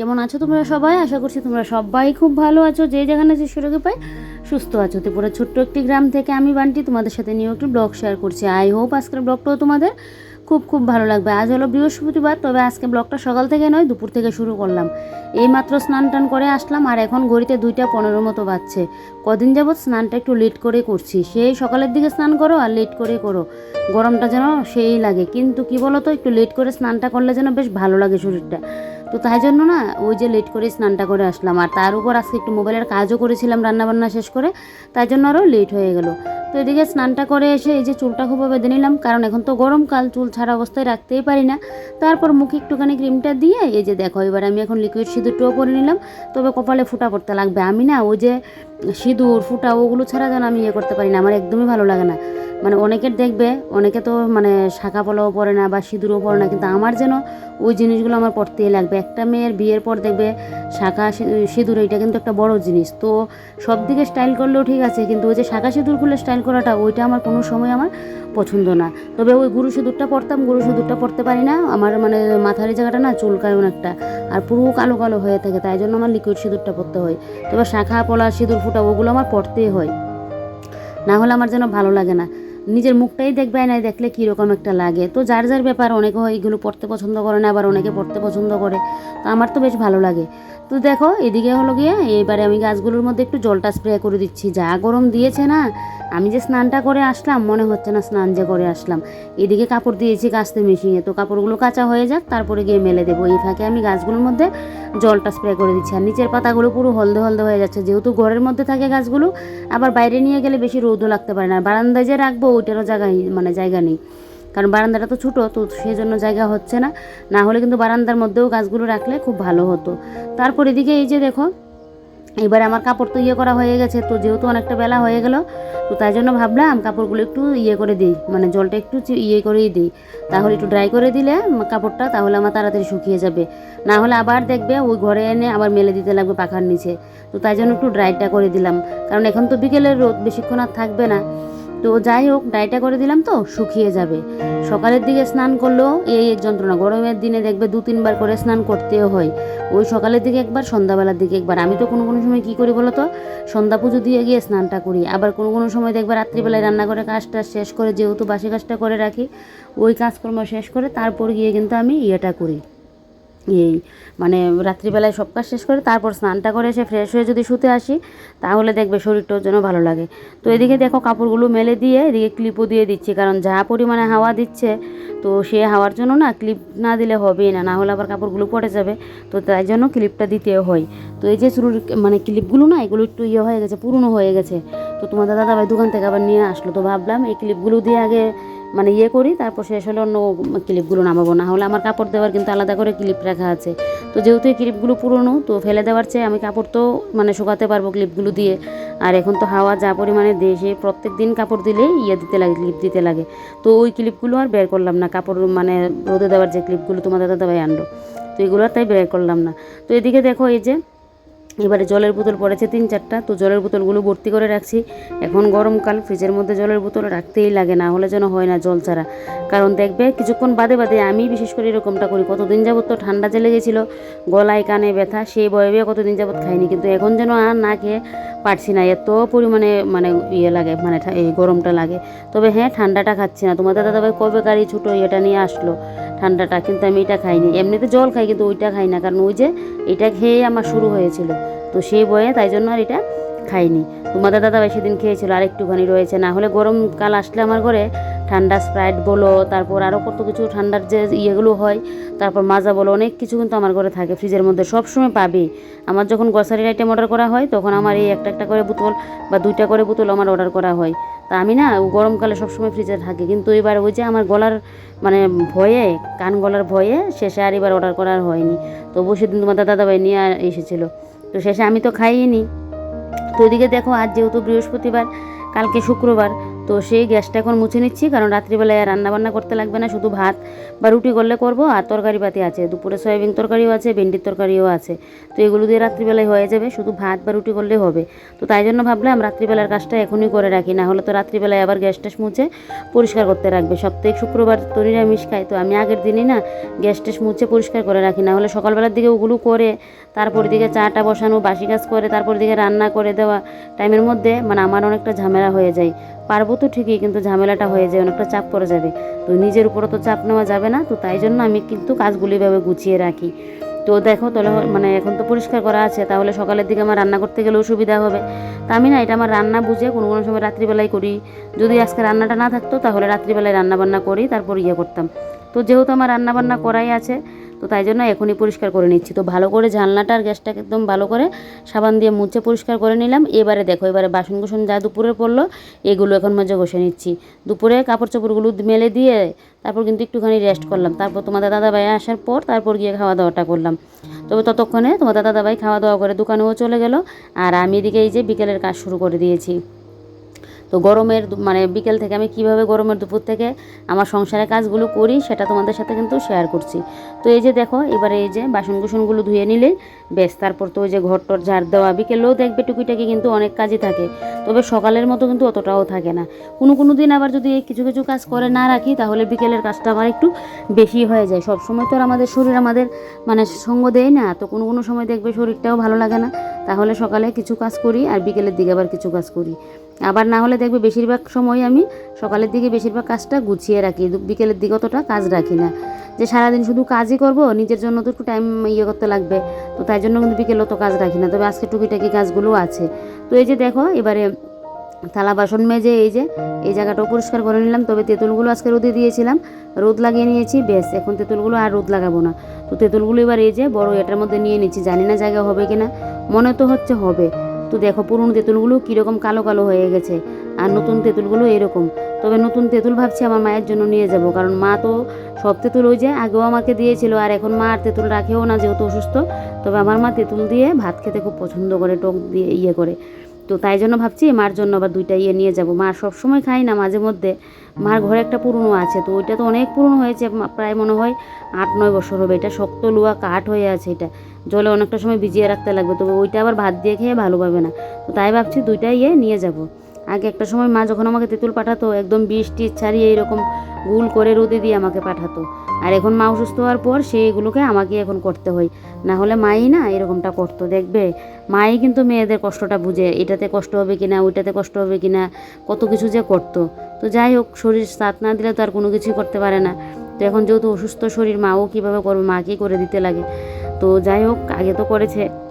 কেমন আছো তোমরা সবাই? আশা করছি তোমরা সবাই খুব ভালো আছো। যে যেখানে যে সুযোগে পাই, সুস্থ আছো। ত্রিপুরা ছোট্ট একটি গ্রাম থেকে আমি বান্টি, তোমাদের সাথে নিয়েও একটি ব্লগ শেয়ার করছি। আই হোপ আজকের ব্লগটাও তোমাদের খুব খুব ভালো লাগবে। আজ হলো বৃহস্পতিবার, তবে আজকে ব্লগটা সকাল থেকে নয়, দুপুর থেকে শুরু করলাম। এই মাত্র স্নান টান করে আসলাম, আর এখন ঘড়িতে দুইটা পনেরো মতো বাজছে। কদিন যাবৎ স্নানটা একটু লেট করে করছি। সেই সকালের দিকে স্নান করো আর লেট করে করো। গরমটা যেন সেই লাগে। কিন্তু কি বলো তো একটু লেট করে স্নানটা করলে যেন বেশ ভালো লাগে শরীরটা। তো তাই জন্য না ওই যে লেট করে স্নানটা করে আসলাম। আর তার উপর আজকে একটু মোবাইলের কাজও করেছিলাম, রান্নাবান্না শেষ করে, তাই জন্য আরও লেট হয়ে গেল। তো এদিকে স্নানটা করে এসে এই যে চুলটা খুব বেঁধে নিলাম, কারণ এখন তো গরমকাল চুল ছাড়া অবস্থায় রাখতেই পারি না। তারপর মুখে একটুখানি ক্রিমটা দিয়ে, এই যে দেখো, এবার আমি এখন লিকুইড সিঁদুরটাও করে নিলাম। তবে কপালে ফুটা পড়তে লাগবে। আমি না ওই যে সিঁদুর, ফুটা, ওগুলো ছাড়া যেন আমি ইয়ে করতে পারি না। আমার একদমই ভালো লাগে না। মানে অনেকের দেখবে, অনেকে তো মানে শাখা পলাও পরে না বা সিঁদুরও পরে না, কিন্তু আমার যেন ওই জিনিসগুলো আমার পড়তেই লাগবে। একটা মেয়ের বিয়ের পর দেখবে শাখা সিঁদুর এটা কিন্তু একটা বড় জিনিস। তো সব দিকে স্টাইল করলেও ঠিক আছে, কিন্তু ওই যে শাখা সিঁদুর খুলে স্টাইল করাটা, ওইটা আমার কোনো সময় আমার পছন্দ না। তবে ওই গুরু সিঁদুরটা পরতাম, গুরু সিঁদুরটা পরতে পারি না। আমার মানে মাথার জায়গাটা না চুলকায় অনেকটা আর পুরো কালো কালো হয়ে থাকে, তাই জন্য আমার লিকুইড সিঁদুরটা পরতে হয়। তবে শাখা পলা সিঁদুর, ফুটা, ওগুলো আমার পরতেই হয়। না হলে আমার যেন ভালো লাগে না। নিজের মুখটাই দেখবে না, দেখলে কীরকম একটা লাগে। তো যার যার ব্যাপার, অনেকে এগুলো পড়তে পছন্দ করে না, আবার অনেকে পড়তে পছন্দ করে। তো আমার তো বেশ ভালো লাগে। তো দেখো, এদিকে হলো গিয়ে, এবারে আমি গাছগুলোর মধ্যে একটু জলটা স্প্রে করে দিচ্ছি। যা গরম দিয়েছে না, আমি যে স্নানটা করে আসলাম, মনে হচ্ছে না স্নান যে করে আসলাম। এদিকে কাপড় দিয়েছি কাচতে মেশিনে তো কাপড়গুলো কাঁচা হয়ে যাক, তারপরে গিয়ে মেলে দেবো। এই ফাঁকে আমি গাছগুলোর মধ্যে জলটা স্প্রে করে দিচ্ছি। আর নিচের পাতাগুলো পুরো হলদে হলদে হয়ে যাচ্ছে। যেহেতু ঘরের মধ্যে থাকে গাছগুলো, আবার বাইরে নিয়ে গেলে বেশি রোদও লাগতে পারে না। বারান্দায় যে রাখব ওইটারও জায়গা মানে জায়গা নেই। কারণ বারান্দাটা তো ছোটো, তো সেই জন্য জায়গা হচ্ছে না। না হলে কিন্তু বারান্দার মধ্যেও গাছগুলো রাখলে খুব ভালো হতো। তারপর এদিকে এই যে দেখো, এবার আমার কাপড় তো ইয়ে করা হয়ে গেছে, তো যেহেতু অনেকটা বেলা হয়ে গেল, তো তাই জন্য ভাবলাম কাপড়গুলো একটু ইয়ে করে দিই মানে জলটা একটু ইয়ে করেই দিই। তাহলে একটু ড্রাই করে দিলে কাপড়টা তাহলে আমার তাড়াতাড়ি শুকিয়ে যাবে। না হলে আবার দেখবে ওই ঘরে এনে আবার মেলে দিতে লাগবে পাখার নিচে। তো তাই জন্য একটু ড্রাইটা করে দিলাম। কারণ এখন তো বিকেলের রোদ, বেশিক্ষণ আর থাকবে না। তো যাই হোক, ডাইটা করে দিলাম তো, শুকিয়ে যাবে। সকালের দিকে স্নান করলেও এই এক যন্ত্রণা, গরমের দিনে দেখবে দু তিনবার করে স্নান করতেও হয়। ওই সকালের দিকে একবার, সন্ধ্যাবেলার দিকে একবার। আমি তো কোনো কোনো সময় কী করি বলো তো সন্ধ্যা পুজো দিয়ে গিয়ে স্নানটা করি। আবার কোনো কোনো সময় দেখবে রাত্রিবেলায় রান্না করে কাজটা শেষ করে, যেহেতু বাসি কাজটা করে রাখি, ওই কাজকর্ম শেষ করে তারপর গিয়ে কিন্তু আমি ইয়েটা করি। এই মানে রাত্রিবেলায় সব কাজ শেষ করে তারপর স্নানটা করে এসে ফ্রেশ হয়ে যদি শুতে আসি, তাহলে দেখবে শরীরটার জন্য ভালো লাগে। তো এদিকে দেখো কাপড়গুলো মেলে দিয়ে এদিকে ক্লিপও দিয়ে দিচ্ছি, কারণ যা পরিমাণে হাওয়া দিচ্ছে, তো সে হাওয়ার জন্য না ক্লিপ না দিলে হবেই না না হলে আবার কাপড়গুলো পড়ে যাবে। তো তাই জন্য ক্লিপটা দিতেও হয়। তো এই যে শুরুর মানে ক্লিপগুলো না, এগুলো একটু ইয়ে হয়ে গেছে, পুরনো হয়ে গেছে। তো তোমাদের দাদাভাই দোকান থেকে আবার নিয়ে আসলো, তো ভাবলাম এই ক্লিপগুলো দিয়ে আগে মানে ইয়ে করি, তারপর শেষ হলে অন্য ক্লিপগুলো নামাবো। না হলে আমার কাপড় দেওয়ার কিন্তু আলাদা করে ক্লিপ রাখা আছে। তো যেহেতু এই ক্লিপগুলো পুরনো, তো ফেলে দেওয়ার চেয়ে আমি কাপড় তো মানে শুকাতে পারব ক্লিপগুলো দিয়ে। আর এখন তো হাওয়া যা পরিমাণে দেশে প্রত্যেক দিন কাপড় দিলেই ইয়ে দিতে লাগে ক্লিপ দিতে লাগে। তো ওই ক্লিপগুলো আর বের করলাম না। কাপড় মানে রোদে দেওয়ার যে ক্লিপগুলো তোমাদের দাদাভাই আনলো, তো এগুলো আর তাই বের করলাম না। তো এদিকে দেখো এই যে এবারে জলের বোতল পড়েছে তিন চারটা, তো জলের বোতলগুলো ভর্তি করে রাখছি। এখন গরমকাল, ফ্রিজের মধ্যে জলের বোতল রাখতেই লাগে না, হলে যেন হয় না জল ছাড়া। কারণ দেখবে, কিছুক্ষণ বাদে বাদে আমি বিশেষ করে এরকমটা করি, কতদিন যাবত তো ঠান্ডা জেলে গেছিল, গলায় কানে ব্যথা সেই বয়ে কতদিন যাবত খাইনি, কিন্তু এখন যেন আর না খেয়ে পারছি না, এত পরিমাণে মানে ইয়ে লাগে মানে এই গরমটা লাগে। তবে হ্যাঁ ঠান্ডাটা খাচ্ছি না। তোমাদের দাদাভাই কবে গাড়ি ছোটো এটা নিয়ে আসলো ঠান্ডাটা, কিন্তু আমি এটা খাইনি। এমনিতে জল খাই, কিন্তু ওইটা খাই না, কারণ ওই যে এটা খেয়ে আমার শুরু হয়েছিল। তো সেই বয়ে তাই জন্য আর এটা খাইনি। তোমাদের দাদাভাই সেদিন খেয়েছিল আর একটুখানি রয়েছে। না হলে গরমকাল আসলে আমার ঘরে ঠান্ডা স্প্রাইট বলো, তারপর আরও কত কিছু ঠান্ডার যে ইয়েগুলো হয়, তারপর মাজা বলো, অনেক কিছু কিন্তু আমার ঘরে থাকে ফ্রিজের মধ্যে সব সময় পাবে। আমার যখন গ্রসারির আইটেম অর্ডার করা হয়, তখন আমার এই একটা একটা করে বোতল বা দুইটা করে বোতল আমার অর্ডার করা হয়। তা আমি না গরমকালে সবসময় ফ্রিজে থাকে, কিন্তু এবার ওই যে আমার গলার মানে ভয়ে, কান গলার ভয়ে শেষে আর এবার অর্ডার করার হয়নি। তবু সেদিন তোমাদের দাদাভাই নিয়ে এসেছিল। তো শেষে আমি তো খাইনি। তো ওইদিকে দেখো, আজ যেহেতু বৃহস্পতিবার, কালকে শুক্রবার তো সেই গ্যাসটা এখন মুছে নিচ্ছি, কারণ রাত্রিবেলায় আর রান্না বান্না করতে লাগবে না, শুধু ভাত বা রুটি করলে করব, আর তরকারি পাতি আছে। দুপুরে সয়াবিন তরকারিও আছে, ভেন্ডির তরকারিও আছে। তো এগুলো দিয়ে রাত্রিবেলায় হয়ে যাবে, শুধু ভাত বা রুটি করলে হবে। তো তাই জন্য ভাবলাম রাত্রিবেলার কাজটা এখনই করে রাখি, না হলে তো রাত্রিবেলায় আবার গ্যাস ট্যাস মুছে পরিষ্কার করতে রাখবে। সপ্তাহে শুক্রবার তো নিরামিষ খাই, তো আমি আগের দিনই না গ্যাস ট্যাস মুছে পরিষ্কার করে রাখি, না হলে সকালবেলার দিকে ওগুলো করে, তারপর দিকে চাটা বসানো, বাসি কাজ করে, তারপর দিকে রান্না করে দেওয়া, টাইমের মধ্যে মানে আমার অনেকটা ঝামেলা হয়ে যায়। পারব তো ঠিকই, কিন্তু ঝামেলাটা হয়ে যায়, অনেকটা চাপ পড়ে যাবে। তো নিজের উপরে তো চাপ নেওয়া যাবে না, তো তাই জন্য আমি কিন্তু কাজগুলি এভাবে গুছিয়ে রাখি। তো দেখো, তাহলে মানে এখন তো পরিষ্কার করা আছে, তাহলে সকালের দিকে আমার রান্না করতে গেলেও সুবিধা হবে। তা আমি না, এটা আমার রান্না বুঝে কোনো কোনো সময় রাত্রিবেলায় করি। যদি আজকে রান্নাটা না থাকতো, তাহলে রাত্রিবেলায় রান্নাবান্না করি, তারপর ইয়ে করতাম। তো যেহেতু আমার রান্নাবান্না করাই আছে তো তাই জন্য এখনই পরিষ্কার করে নিচ্ছি। তো ভালো করে জানলাটা আর গ্যাসটাকে একদম ভালো করে সাবান দিয়ে মুছে পরিষ্কার করে নিলাম। এবারে দেখো, এবারে বাসন কুসন যা দুপুরে পড়ল, এগুলো এখন মাঝে ঘষে নিচ্ছি। দুপুরে কাপড় চোপড়গুলো মেলে দিয়ে তারপর কিন্তু একটুখানি রেস্ট করলাম। তারপর তোমাদের দাদাভাই আসার পর তারপর গিয়ে খাওয়া দাওয়াটা করলাম। তবে ততক্ষণে তোমাদের দাদাভাই খাওয়া দাওয়া করে দোকানেও চলে গেল। আর আমি এদিকে এই যে বিকেলের কাজ শুরু করে দিয়েছি। তো গরমের মানে বিকেল থেকে আমি কীভাবে গরমের দুপুর থেকে আমার সংসারের কাজগুলো করি সেটা তোমাদের সাথে কিন্তু শেয়ার করছি। তো এই যে দেখো, এবারে এই যে বাসন কুসনগুলো ধুয়ে নিলে বেশ তারপর তো ওই যে ঘর টর ঝাড় দেওয়া, বিকেলেও দেখবে টুকিটাকি কিন্তু অনেক কাজই থাকে, তবে সকালের মতো কিন্তু অতটাও থাকে না। কোনো কোনো দিন আবার যদি কিছু কিছু কাজ করে না রাখি, তাহলে বিকেলের কাজটা আমার একটু বেশি হয়ে যায়। সব সময় তো আর আমাদের শরীর আমাদের মানে সঙ্গ দেয় না, তো কোনো কোনো সময় দেখবে শরীরটাও ভালো লাগে না, তাহলে সকালে কিছু কাজ করি আর বিকেলের দিকে আবার কিছু কাজ করি। আবার না হলে দেখবে বেশিরভাগ সময় আমি সকালের দিকে বেশিরভাগ কাজটা গুছিয়ে রাখি। বিকেলের দিকে অতটা কাজ রাখি না। যে সারাদিন শুধু কাজই করব, নিজের জন্য তো একটু টাইম ইয়ে করতে লাগবে। তো তাই জন্য কিন্তু বিকেলে তো কাজ রাখি না। তবে আজকে টুকিটাকি কাজগুলো আছে। তো এই যে দেখো, এবারে থালা বাসন মেজে এই যে, এই জায়গাটাও পরিষ্কার করে নিলাম। তবে তেঁতুলগুলো আজকে রোদে দিয়েছিলাম। রোদ লাগিয়ে নিয়েছি বেশ এখন তেঁতুলগুলো আর রোদ লাগাবো না। তো তেঁতুলগুলো এবার এই যে বড় এটার মধ্যে নিয়ে নিচ্ছি। জানি না জায়গা হবে কিনা। মনে তো হচ্ছে হবে। তো দেখো পুরনো তেঁতুলগুলো কীরকম কালো কালো হয়ে গেছে। আর নতুন তেঁতুলগুলো এরকম। তবে নতুন তেঁতুল ভাবছি আমার মায়ের জন্য নিয়ে যাব। কারণ মা তো সব তেঁতুল ওই যে আগেও আমাকে দিয়েছিল, আর এখন মা আর তেঁতুল রাখেও না, যেহেতু অসুস্থ। তবে আমার মা তেঁতুল দিয়ে ভাত খেতে খুব পছন্দ করে, টক দিয়ে ইয়ে করে। তো তাই জন্য ভাবছি মার জন্য আবার দুইটা ইয়ে নিয়ে যাব। মা সবসময় খাই না মাঝে মধ্যে। মার ঘরে একটা পুরনো আছে, তো ওইটা তো অনেক পুরনো হয়েছে প্রায় মনে হয় আট, নয় বছর হবে। এটা শক্ত লুয়া কাঠ হয়ে আছে এটা। জলে অনেকটা সময় ভিজিয়ে রাখতে লাগবে, তো ওইটা আবার ভাত দিয়ে খেয়ে ভালো পাবে না। তো তাই ভাবছি দুইটা ইয়ে নিয়ে যাব। আগে একটা সময় মা যখন আমাকে তেঁতুল পাঠাতো, একদম বৃষ্টি ছাড়িয়ে এরকম গুল করে রোদে দিয়ে আমাকে পাঠাতো। আর এখন মা অসুস্থ হওয়ার পর সেইগুলোকে আমাকে এখন করতে হয়। না হলে মাই না এরকমটা করতো, দেখবে? মাই কিন্তু মেয়েদের কষ্টটা বুঝে, এটাতে কষ্ট হবে কি না ওইটাতে কষ্ট হবে কি না কত কিছু যে করতো। তো যাই হোক, শরীর সাথ না দিলে তো আর কোনো কিছুই করতে পারে না। তো এখন যেহেতু অসুস্থ শরীর, মাও কীভাবে করবে মাকেই করে দিতে লাগে? তো যাই হোক, আগে তো করেছে।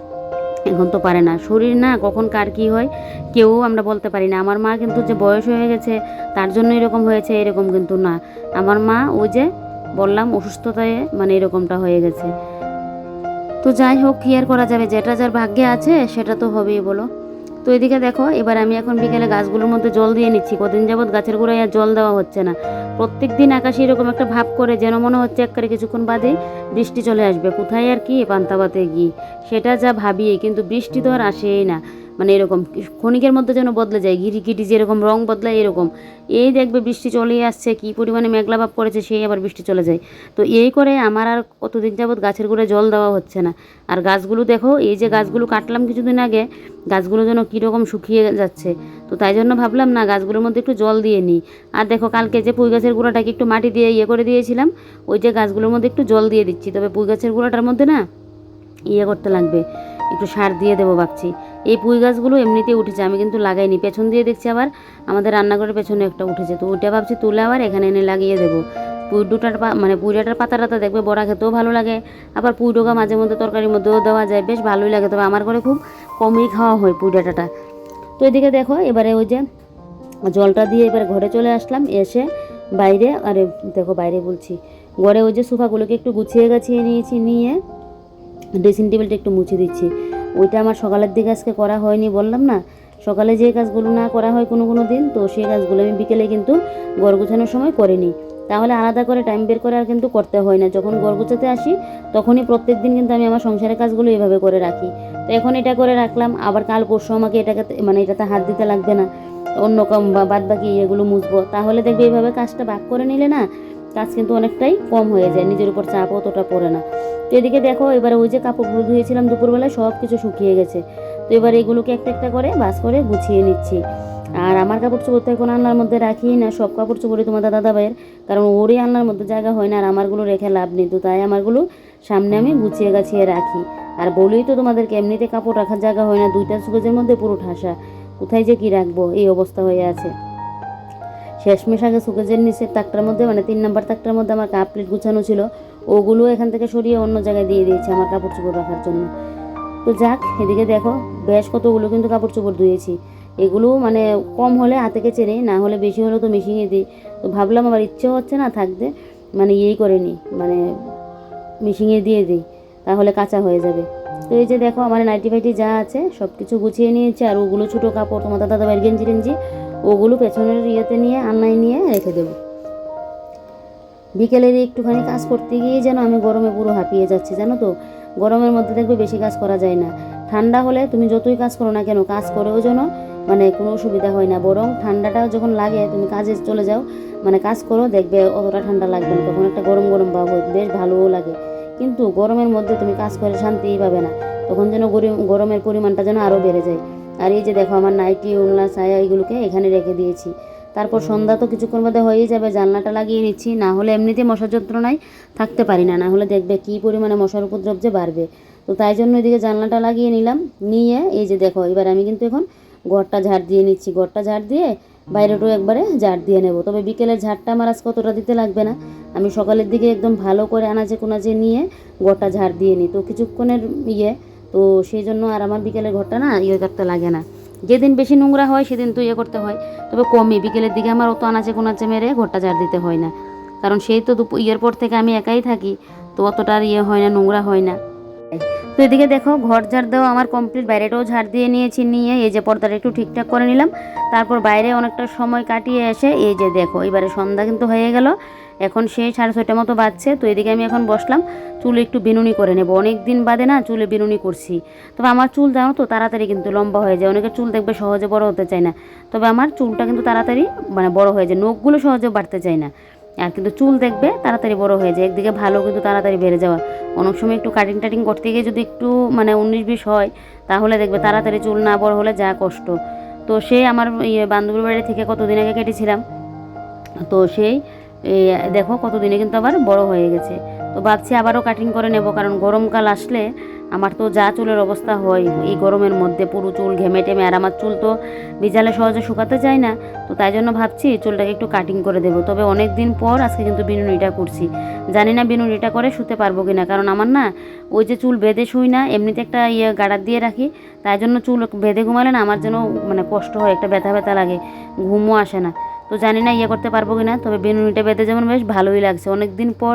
এখন তো পারে না। শরীর না কখন কার কী হয় কেউ আমরা বলতে পারি না। আমার মা কিন্তু যে বয়স হয়ে গেছে, তার জন্য এরকম হয়েছে, এরকম কিন্তু না। আমার মা ওই যে বললাম, অসুস্থতায় মানে এরকমটা হয়ে গেছে। তো যাই হোক, কি আর করা যাবে? যেটা যার ভাগ্যে আছে, সেটা তো হবেই বলো। তো এদিকে দেখো, এবার আমি এখন বিকেলে গাছগুলোর মধ্যে জল দিয়ে নিচ্ছি। কদিন যাবৎ গাছের গোড়ায় আর জল দেওয়া হচ্ছে না। প্রত্যেক দিন আকাশে এরকম একটা ভাব করে যেন মনে হচ্ছে একবারে কিছুক্ষণ বাদে বৃষ্টি চলে আসবে। কোথায় আর কি পান্তাবাতে গিয়ে? সেটা যা ভাবিয়ে কিন্তু বৃষ্টি তো আর আসেই না। মানে এরকম ক্ষণিকের মধ্যে যেন বদলে যায় গিরিগিটি যেরকম, রং বদলায় এরকম। এই দেখবে বৃষ্টি চলেই আসছে, কি পরিমাণে মেঘলা ভাব করেছে, সেই আবার বৃষ্টি চলে যায়। তো এই করে আমার আর কতদিন যাবৎ গাছের গোড়ায় জল দেওয়া হচ্ছে না। আর গাছগুলো দেখো, এই যে গাছগুলো কাটলাম কিছুদিন আগে, গাছগুলো যেন কীরকম শুকিয়ে যাচ্ছে। তো তাই জন্য ভাবলাম, না, গাছগুলোর মধ্যে একটু জল দিয়ে নিই। আর দেখো, কালকে যে পুঁই গাছের গুঁড়াটাকে একটু মাটি দিয়ে ইয়ে করে দিয়েছিলাম, ওই যে গাছগুলোর মধ্যে একটু জল দিয়ে দিচ্ছি। তবে পুঁই গাছের গুঁড়াটার মধ্যে না ইয়ে করতে লাগবে। একটু সার দিয়ে দেবো ভাবছি। এই পুঁই গাছগুলো এমনিতেই উঠেছে, আমি কিন্তু লাগাইনি। পেছন দিয়ে দেখছি আবার আমাদের রান্নাঘরের পেছনে একটা উঠেছে, তো ওইটা ভাবছি তুলে আবার এখানে এনে লাগিয়ে দেবো। পুঁই ডুটার পা মানে পুঁইডাটার পাতা টাতা দেখবে বড়া খেতেও ভালো লাগে, আবার পুঁই ডোকা মাঝে মধ্যে তরকারির মধ্যেও দেওয়া যায়, বেশ ভালোই লাগে। তবে আমার ঘরে খুব কমই খাওয়া হয় পুঁই ডাঁটাটা। তো এদিকে দেখো, এবারে ওই যে জলটা দিয়ে এবার ঘরে চলে আসলাম, এসে বাইরে, আরে দেখো বাইরে বলছি, ঘরে ওই যে সোফাগুলোকে একটু গুছিয়ে গাছিয়ে নিয়েছি, নিয়ে ড্রেসিং টেবিলটা একটু মুছে দিচ্ছি। ওইটা আমার সকালের দিকে আজকে করা হয়নি বললাম না। সকালে যে কাজগুলো না করা হয় কোনো কোনো দিন, তো সেই কাজগুলো আমি বিকেলে কিন্তু ঘর গোছানোর সময় করে নিই তাহলে আলাদা করে টাইম বের করে আর কিন্তু করতে হয় না। যখন ঘর গোছাতে আসি, তখনই প্রত্যেক দিন কিন্তু আমি আমার সংসারের কাজগুলো এভাবে করে রাখি। তো এখন এটা করে রাখলাম, আবার কাল পরশু আমাকে এটাকে মানে এটাতে হাত দিতে লাগবে না। অন্য কম বাদ বাকি এগুলো মুছবো। তাহলে দেখবে এইভাবে কাজটা ভাগ করে নিলে না কাজ কিন্তু অনেকটাই কম হয়ে যায়, নিজের উপর চাপ অতটা পড়ে না। তো এদিকে দেখো, এবারে ওই যে কাপড়গুলো ধুয়েছিলাম দুপুরবেলায়, সব কিছু শুকিয়ে গেছে। তো এবার এগুলোকে একটা একটা করে বাস করে গুছিয়ে নিচ্ছি। আর আমার কাপড় চোপড় তো এখন আলনার মধ্যে রাখি না, সব কাপড় চোপড়ই তোমাদের দাদা ভাইয়ের কারণ ওরই আলনার মধ্যে জায়গা হয় না, আর আমারগুলো রেখে লাভ নেই, তো তাই আমারগুলো সামনে আমি গুছিয়ে গাছিয়ে রাখি। আর বলেই তো তোমাদেরকে, এমনিতে কাপড় রাখার জায়গা হয় না, দুইটা সুগেজের মধ্যে পুরো ঠাসা। কোথায় যে কি রাখব, এই অবস্থা হয়ে আছে। শেষমেশ আগে সুকেজের নিচের তাকটার মধ্যে মানে তিন নাম্বার তাকটার মধ্যে আমার কাপ প্লেট গুছানো ছিল, ওগুলো এখান থেকে সরিয়ে অন্য জায়গায় দিয়ে দিয়েছে আমার কাপড় চোপড় রাখার জন্য। তো যাক, এদিকে দেখো, বেশ কতগুলো কিন্তু কাপড় চোপড় ধুয়েছি। এগুলো মানে কম হলে হাতে হাতেকে চেনে, না হলে বেশি হলে তো মেশিনে দিই। তো ভাবলাম আমার ইচ্ছেও হচ্ছে না থাকতে মানে ইয়েই করে নিই মানে মেশিনে দিয়ে দিই, তাহলে কাঁচা হয়ে যাবে। তো এই যে দেখো, আমার নাইটি ফাইটি যা আছে সব কিছু গুছিয়ে নিয়েছি, আর ওগুলো ছোটো কাপড়, তোমার দাদা ভাইয়ের গেঞ্জি টেঞ্জি ওগুলো পেছনের ইয়েতে নিয়ে আন্নায় নিয়ে রেখে দেবো। বিকেলের একটুখানি কাজ করতে গিয়ে যেন আমি গরমে পুরো হাঁপিয়ে যাচ্ছি, জানো তো? গরমের মধ্যে দেখবে বেশি কাজ করা যায় না। ঠান্ডা হলে তুমি যতই কাজ করো না কেন, কাজ করেও যেন মানে কোনো অসুবিধা হয় না। বরং ঠান্ডাটা যখন লাগে, তুমি কাজে চলে যাও মানে কাজ করো, দেখবে অতটা ঠান্ডা লাগবে না। তখন একটা গরম গরম হয়, বেশ ভালোও লাগে। কিন্তু গরমের মধ্যে তুমি কাজ করে শান্তিই পাবে না। তখন যেন গরম, গরমের পরিমাণটা যেন আরও বেড়ে যায়। আর এই যে দেখো আমার নাইটি উল্লা ছায়া এগুলোকে এখানে রেখে দিয়েছি। তারপর সন্ধ্যা তো কিছুক্ষণ মধ্যে হয়েই যাবে, জানলাটা লাগিয়ে নিচ্ছি, না হলে এমনিতে মশার যন্ত্রণায় থাকতে পারি না না হলে দেখবে কী পরিমাণে মশার উপদ্রব যে বাড়বে। তো তাই জন্য এদিকে জানলাটা লাগিয়ে নিলাম, নিয়ে এই যে দেখো, এবার আমি কিন্তু এখন ঘরটা ঝাড় দিয়ে নিচ্ছি। ঘরটা ঝাড় দিয়ে বাইরেটাও একবারে ঝাড় দিয়ে নেব। তবে বিকেলের ঝাড়টা আমার আজকে অতটা দিতে লাগবে না, আমি সকালের দিকে একদম ভালো করে আনাজে কোনাজে নিয়ে ঘরটা ঝাড় দিয়ে নিই। তো কিছুক্ষণের ইয়ে তো সেই জন্য আর আমার বিকেলের ঘরটা না ইয়ে করতে লাগে না। যেদিন বেশি নোংরা হয় সেদিন তো ইয়ে করতে হয়। তবে কমই, বিকেলের দিকে আমার অত আনাচে কোনাচে মেরে ঘরটা ঝাড় দিতে হয় না। কারণ সেই তো দুপুর, ইয়ের পর থেকে আমি একাই থাকি, তো অতটা আর ইয়ে হয় না, নোংরা হয় না। তো এদিকে দেখো, ঘর ঝাড় দেওয়া আমার কমপ্লিট বাইরেটাও ঝাড় দিয়ে নিয়েছি, নিয়ে এই যে পর্দাটা একটু ঠিকঠাক করে নিলাম। তারপর বাইরে অনেকটা সময় কাটিয়ে এসে এই যে দেখো, এবারে সন্ধ্যা কিন্তু হয়ে গেল। এখন সেই সাড়ে ছয়টার মতো বাজছে, তো এদিকে আমি এখন বসলাম, চুল একটু বিনুনি করে নেব। অনেক দিন বাদে না চুলে বিনুনি করছি। তবে আমার চুল জানো তো, তাড়াতাড়ি কিন্তু লম্বা হয়ে যায়, অনেকের চুল দেখবে সহজে বড় হতে চায় না। তবে আমার চুলটা কিন্তু তাড়াতাড়ি মানে বড় হয়ে যায়, নখগুলো সহজে বাড়তে চায় না। আর কিন্তু চুল দেখবে তাড়াতাড়ি বড় হয়ে যায়, একদিকে ভালো কিন্তু তাড়াতাড়ি বেড়ে যাওয়া। অনেক সময় একটু কাটিং টাটিং করতে গিয়ে যদি একটু মানে উনিশ বিশ হয়, তাহলে দেখবে তাড়াতাড়ি চুল না বড় হলে যা কষ্ট। তো সে আমার ইয়ে বান্ধবীর বাড়ি থেকে কতদিন আগে কেটেছিলাম, তো সেই এই দেখো কতদিনে কিন্তু আবার বড় হয়ে গেছে। তো ভাবছি আবারও কাটিং করে নেব, কারণ গরমকাল আসলে আমার তো যা চুলের অবস্থা হয়, এই গরমের মধ্যে পুরো চুল ঘেমে টেমে, আর আমার চুল তো বিজালে সহজে শুকাতে চায় না। তো তাই জন্য ভাবছি চুলটাকে একটু কাটিং করে দেবো। তবে অনেক দিন পর আজকে কিন্তু বিনুনিটা করছি। জানি না বিনুনিটা করে শুতে পারব কিনা, কারণ আমার না ওই যে চুল বেঁধে শুই না, এমনিতে একটা ইয়ে গাড়ার দিয়ে রাখি, তাই জন্য চুল বেঁধে ঘুমালে না আমার যেন মানে কষ্ট হয়, একটা ব্যথা ব্যথা লাগে, ঘুমও আসে না। তো জানি না ইয়ে করতে পারব কি না তবে বেনুনিটা বেঁধে যেমন বেশ ভালোই লাগছে। অনেক দিন পর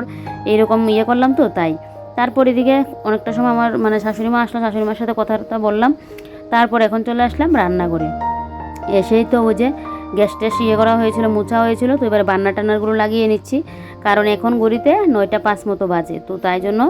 এইরকম ইয়ে করলাম তো, তাই। তারপর এদিকে অনেকটা সময় আমার মানে শাশুড়ি মা আসলো শাশুড়ি মার সাথে কথাবার্তা বললাম। তারপর এখন চলে আসলাম রান্না করে এসেই তো ওই যে গ্যাস ট্যাস ইয়ে করা হয়েছিল, মোছা হয়েছিল, তো এবার বান্না টান্নারগুলো লাগিয়ে নিচ্ছি। কারণ এখন গড়িতে নয়টা পাঁচ মতো বাজে, তো তাই জন্য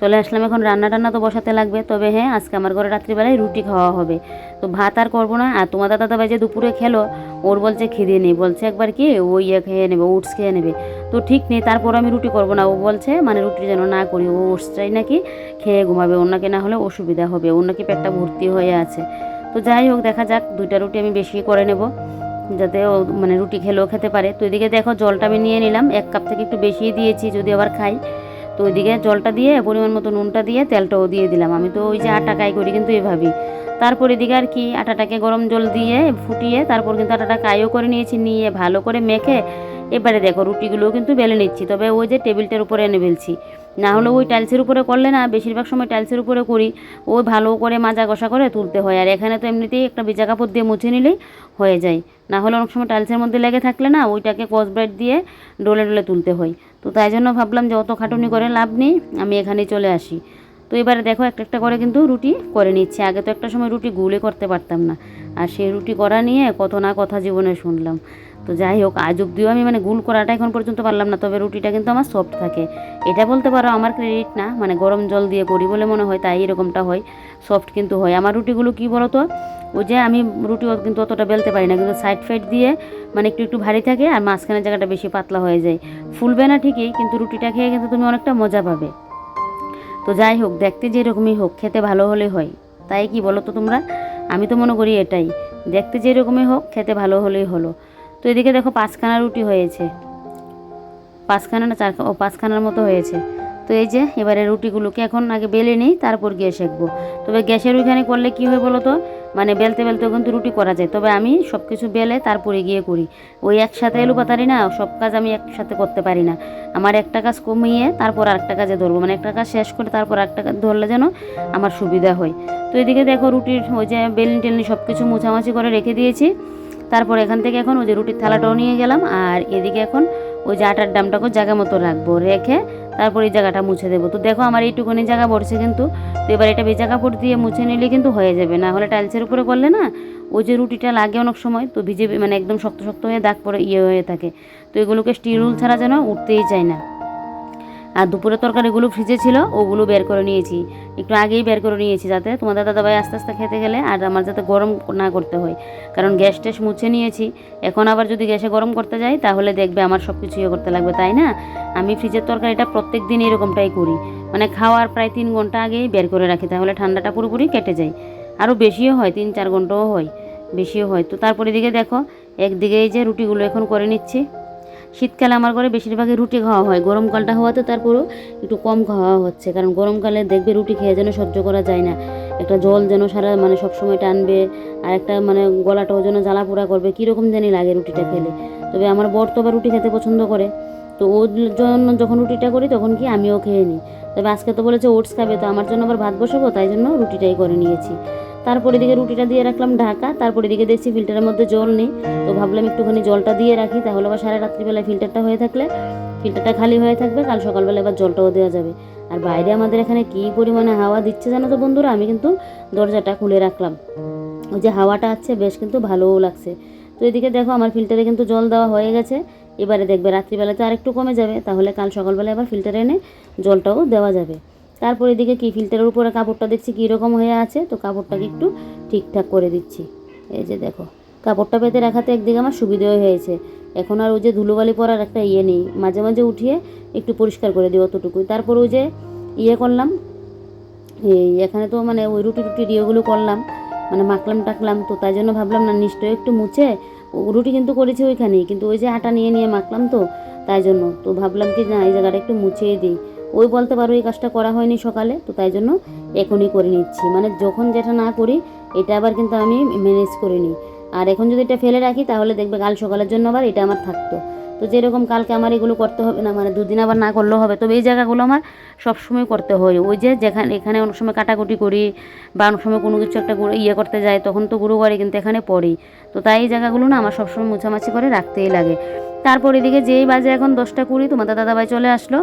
চলে আসলাম এখন রান্না টান্না তো বসাতে লাগবে। তবে হ্যাঁ আজকে আমার ঘরে রাত্রিবেলায় রুটি খাওয়া হবে। তো ভাত আর করব না, আর তোমাদের দাদা ভাই যে দুপুরে খেলো, ওর বলছে খিদে নেই, বলছে একবার কি ও ইয়ে খেয়ে নেবে, ওটস খেয়ে নেবে। তো ঠিক নেই, তারপর আমি রুটি করব না, ও বলছে মানে রুটি যেন না করি, ও ওটসটাই নাকি খেয়ে ঘুমাবে, ওর নাকি না হলে অসুবিধা হবে, ওর নাকি পেটটা ভর্তি হয়ে আছে। তো যাই হোক, দেখা যাক, দুইটা রুটি আমি বেশি করে নেব। যাতে ও মানে রুটি খেলেও খেতে পারে। তো এদিকে দেখো জলটা আমি নিয়ে নিলাম, এক কাপ থেকে একটু বেশিই দিয়েছি যদি আবার খাই। তো ওইদিকে জলটা দিয়ে পরিমাণ মতো নুনটা দিয়ে তেলটাও দিয়ে দিলাম। আমি তো ওই যে আটা কাই করি কিন্তু এভাবেই। তারপর এদিকে আর কি আটাটাকে গরম জল দিয়ে ফুটিয়ে তারপর কিন্তু আটাটা কায়ও করে নিয়েছি, নিয়ে ভালো করে মেখে। এবারে দেখো রুটিগুলোও কিন্তু বেলে নিচ্ছি, তবে ওই যে টেবিলটার উপরে এনে ফেলছি। না হলে ওই টাইলসের উপরে করলে না, বেশিরভাগ সময় টাইলসের উপরে করি। ওই ভালো করে মাজা কষা করে তুলতে হয়, আর এখানে তো এমনিতেই একটা ভিজা কাপড় দিয়ে মুছে নিলেই হয়ে যায়। না হলে অনেক সময় টাইলসের মধ্যে লেগে থাকলে না, ওইটাকে কসব্রাইট দিয়ে ডলে ডলে তুলতে হয়। তো তাই জন্য ভাবলাম যে অত খাটুনি করে লাভ নেই, আমি এখানেই চলে আসি। তো এবারে দেখো একটা একটা করে কিন্তু রুটি করে নিচ্ছে। আগে তো একটা সময় রুটি গুলে করতে পারতাম না। আর সেই রুটি করা নিয়ে কত না কথা জীবনে শুনলাম। তো যাই হোক, আজ অব্দিও আমি মানে গুল করাটা এখন পর্যন্ত পারলাম না, তবে রুটিটা কিন্তু আমার সফট থাকে। এটা বলতে পারো আমার ক্রেডিট না মানে গরম জল দিয়ে করি বলে মনে হয়, তাই এরকমটা হয়। সফট কিন্তু হয়। আমার রুটিগুলো কি বলো তো ওই যে আমি রুটি কিন্তু অতটা বেলতে পারি না, কিন্তু সাইড ফাইড দিয়ে মানে একটু একটু ভারী থাকে আর মাঝখানের জায়গাটা বেশি পাতলা হয়ে যায়। ফুলবে না ঠিকই, কিন্তু রুটিটা খেয়ে কিন্তু তুমি অনেকটা মজা পাবে। তো যাই হোক, দেখতে যেরকমই হোক, খেতে ভালো হলে হয়। তাই কি বলো তো তোমরা? আমি তো মনে করি এটাই। দেখতে যেরকমই হোক, খেতে ভালো হলেই হলো। তো এদিকে দেখো, পাঁচখানা রুটি হয়েছে। পাঁচখানা না চার, ও পাঁচখানার মতো হয়েছে। তো এই যে এবারে রুটিগুলোকে এখন আগে বেলে নিই তারপর গিয়ে শেখবো তবে গ্যাসের ওইখানে করলে কি হয় বলো তো? মানে বেলতে বেলতেও কিন্তু রুটি করা যায়। তবে আমি সব কিছু বেলে তারপরে গিয়ে করি। ওই একসাথে এলু পাতারি না সব কাজ আমি একসাথে করতে পারি না। আমার একটা কাজ কমিয়ে তারপর আরেকটা কাজে ধরবো। মানে একটা কাজ শেষ করে তারপর একটা কাজ ধরলে যেন আমার সুবিধা হয়। তো এদিকে দেখো রুটির ওই যে বেলনি টেলনি সব কিছু মুছামাছি করে রেখে দিয়েছি। তারপর এখান থেকে এখন ওই যে রুটির থালাটাও নিয়ে গেলাম। আর এদিকে এখন ওই যে আটার ডামটাকেও জায়গা মতো রাখব। রেখে তারপর এই জায়গাটা মুছে দেবো। তো দেখো আমার এইটুকুনি জায়গা পড়ছে কিন্তু। তো এবার এটা ভেজা কাপড় দিয়ে মুছে নিলে কিন্তু হয়ে যাবে। না হলে টাইলসের উপরে করলে না, ওই যে রুটিটা লাগে অনেক সময়, তো ভিজে মানে একদম শক্ত শক্ত হয়ে দাগ পরে ইয়ে হয়ে থাকে। তো এগুলোকে স্টিল রুল ছাড়া যেন উঠতেই চায় না। আর দুপুরের তরকারিগুলো ফ্রিজে ছিল, ওগুলো বের করে নিয়েছি। একটু আগেই বের করে নিয়েছি যাতে তোমাদের দাদাভাই আস্তে আস্তে খেতে গেলে আর আমার যাতে গরম না করতে হয়। কারণ গ্যাস ট্যাস মুছে নিয়েছি। এখন আবার যদি গ্যাসে গরম করতে যাই, তাহলে দেখবে আমার সব কিছু ইয়ে করতে লাগবে, তাই না? আমি ফ্রিজের তরকারিটা প্রত্যেক দিন এরকমটাই করি। মানে খাওয়ার প্রায় তিন ঘণ্টা আগেই বের করে রাখি, তাহলে ঠান্ডাটা পুরোপুরি কেটে যায়। আরও বেশিও হয়, তিন চার ঘন্টাও হয়, বেশিও হয়। তো তারপরে দিকে দেখো একদিকে এই যে রুটিগুলো এখন করে নিচ্ছি। শীতকালে আমার ঘরে বেশিরভাগই রুটি খাওয়া হয়। গরমকালটা হওয়াতে তারপরও একটু কম খাওয়া হচ্ছে। কারণ গরমকালে দেখবে রুটি খেয়ে যেন সহ্য করা যায় না। একটা জল যেন সারা মানে সবসময় টানবে, আর একটা মানে গলাটাও যেন জ্বালা পোড়া করবে। কীরকম জানি লাগে রুটিটা খেলে। তবে আমার বর তো রুটি খেতে পছন্দ করে। তো ওর জন্য যখন রুটিটা করি তখন কি আমিও খেয়ে নিই। তবে আজকে তো বলেছে ওটস খাবে, তো আমার জন্য আবার ভাত বসাবো, তাই জন্য রুটিটাই করে নিয়েছি। তারপরে দিকে রুটিটা দিয়ে রাখলাম ঢাকা, তারপরে দিকে দেখছি ফিল্টারের মধ্যে জল নেই। তো ভাবলাম একটুখানি জলটা দিয়ে রাখি, তাহলে আবার সারা রাত্রিবেলায় ফিল্টারটা হয়ে থাকলে ফিল্টারটা খালি হয়ে থাকবে, কাল সকালবেলা এবার জলটাও দেওয়া যাবে। আর বাইরে আমাদের এখানে কী পরিমাণে হাওয়া দিচ্ছে জানো তো বন্ধুরা? আমি কিন্তু দরজাটা খুলে রাখলাম। ওই যে হাওয়াটা আছে, বেশ কিন্তু ভালোও লাগছে। তো এদিকে দেখো আমার ফিল্টারে কিন্তু জল দেওয়া হয়ে গেছে। এবারে দেখবে রাত্রিবেলাতে আর একটু কমে যাবে, তাহলে কাল সকালবেলা এবার ফিল্টারে এনে জলটাও দেওয়া যাবে। তারপর এদিকে কি ফিল্টারের উপরে কাপড়টা দেখছি কীরকম হয়ে আছে, তো কাপড়টাকে একটু ঠিকঠাক করে দিচ্ছি। এই যে দেখো, কাপড়টা পেতে রাখাতে একদিকে আমার সুবিধাও হয়েছে। এখন আর ওই যে ধুলোবালি পরার একটা ইয়ে নেই, মাঝে মাঝে উঠিয়ে একটু পরিষ্কার করে দিই অতটুকুই। তারপর ওই যে ইয়ে করলাম, এই এখানে তো মানে ওই রুটি রুটি ইয়েগুলো করলাম মানে মাখলাম টাকলাম তো তাই জন্য ভাবলাম না নিশ্চয়ই একটু মুছে রুটি কিন্তু করেছি ওইখানেই, কিন্তু ওই যে আটা নিয়ে নিয়ে মাখলাম তো, তাই জন্য, তো ভাবলাম কি না এই জায়গাটা একটু মুছিয়ে দিই। ওই বলতে পারো এই কাজটা করা হয়নি সকালে, তো তাই জন্য এখনই করে নিচ্ছি। মানে যখন যেটা না করি, এটা আবার কিন্তু আমি ম্যানেজ করে নিই। আর এখন যদি এটা ফেলে রাখি, তাহলে দেখবে কাল সকালের জন্য আবার এটা আমার থাকতো। তো যেরকম কালকে আমার এগুলো করতে হবে না মানে দুদিন আবার না করলেও হবে। তবে এই জায়গাগুলো আমার সবসময় করতে হয়। ওই যে যেখানে, এখানে অনেক সময় কাটাকুটি করি বা অনেক সময় কোনো কিছু একটা ইয়ে করতে যাই, তখন তো গুঁড়ো করে কিন্তু এখানে পড়ি। তো তাই এই জায়গাগুলো না আমার সবসময় মোছামাছি করে রাখতেই লাগে। তারপর এদিকে যেই বাজে এখন দশটা কুড়ি, তোমাদের দাদাভাই চলে আসলো।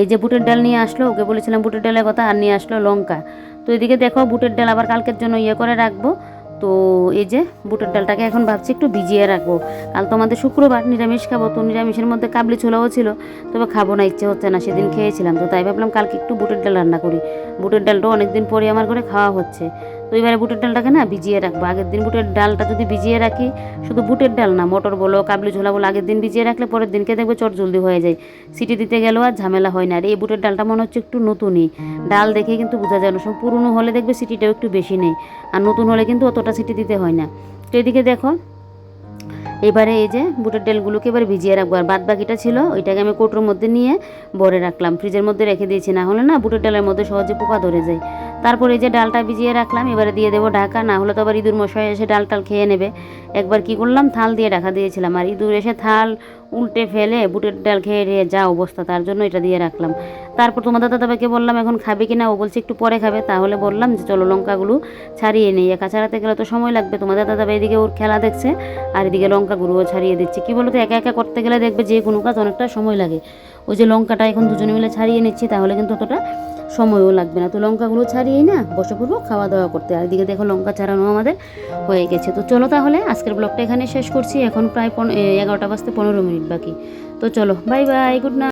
এই যে বুটের ডাল নিয়ে আসলো, ওকে বলেছিলাম বুটের ডালের কথা, আর নিয়ে আসলো লঙ্কা। তো এদিকে দেখো, বুটের ডাল আবার কালকের জন্য ইয়ে করে রাখব। তো এই যে বুটের ডালটাকে এখন ভাবছি একটু ভিজিয়ে রাখব। কাল তো আমাদের শুক্রবার নিরামিষ খাব, তো নিরামিষের মধ্যে কাবলি ছোলাও ছিল, তবে খাব না, ইচ্ছে হচ্ছে না, সেদিন খেয়েছিলাম। তো তাই ভাবলাম কালকে একটু বুটের ডাল রান্না করি। বুটের ডালটাও অনেকদিন পরে আমার করে খাওয়া হচ্ছে। তো এবারে বুটের ডালটাকে না ভিজিয়ে রাখব। আগের দিন বুটের ডালটা যদি ভিজিয়ে রাখি, শুধু বুটের ডাল না, মটর বলো, কাবলি ঝোলা বলো, আগের দিন ভিজিয়ে রাখলে পরের দিনকে দেখবে চট জলদি হয়ে যায়। সিটি দিতে গেলেও আর ঝামেলা হয় না। আর এই বুটের ডালটা মনে হচ্ছে একটু নতুনই। ডাল দেখে কিন্তু বোঝা যায় না সব পুরনো হলে দেখবে সিটিটাও একটু বেশি নেই। আর নতুন হলে কিন্তু অতটা সিটি দিতে হয় না। তো এদিকে দেখো এবারে এই যে বুটের ডালগুলোকে এবার ভিজিয়ে রাখব। আর বাদ বাকিটা ছিল, ওইটাকে আমি কোটোর মধ্যে নিয়ে ভরে রাখলাম। ফ্রিজের মধ্যে রেখে দিয়েছি, না হলে না বুটের ডালের মধ্যে সহজে পোকা ধরে যায়। তারপরে এই যে ডালটা ভিজিয়ে রাখলাম, এবারে দিয়ে দেবো ঢাকা, না হলে তো আবার ইঁদুর মশাই এসে ডাল টাল খেয়ে নেবে। একবার কি করলাম, থাল দিয়ে ঢাকা দিয়েছিলাম। আর ইঁদুর এসে থাল উল্টে ফেলে বুটের ডাল খেয়ে যা অবস্থা, তার জন্য এটা দিয়ে রাখলাম। তারপর তোমাদের দাদাভাইকে বললাম, এখন খাবে কি না ও বলছে, একটু পরে খাবে। তাহলে বললাম যে, চলো লঙ্কাগুলো ছাড়িয়ে নেই। একা ছাড়াতে গেলে তো সময় লাগবে। তোমাদের দাদাভাই এদিকে ওর খেলা দেখছে, আর এদিকে লঙ্কাগুলোও ছাড়িয়ে দিচ্ছে। কি বলতো, একা একা করতে গেলে দেখবে যে কোনো কাজ অনেকটা সময় লাগে। ওই যে লঙ্কাটা এখন দুজনে মিলে ছাড়িয়ে নিচ্ছি, তাহলে কিন্তু অতটা সময়ও লাগবে না। তো লঙ্কাগুলো ছাড়িয়েই না বসে পড়ব খাওয়া দাওয়া করতে। আর এদিকে দেখো লঙ্কা ছাড়ানো আমাদের হয়ে গেছে। তো চলো তাহলে, আজকের ব্লগটা এখানে শেষ করছি। এখন প্রায় এগারোটা বাজতে পনেরো মিনিট বাকি। তো চলো, বাই বাই, গুড নাইট।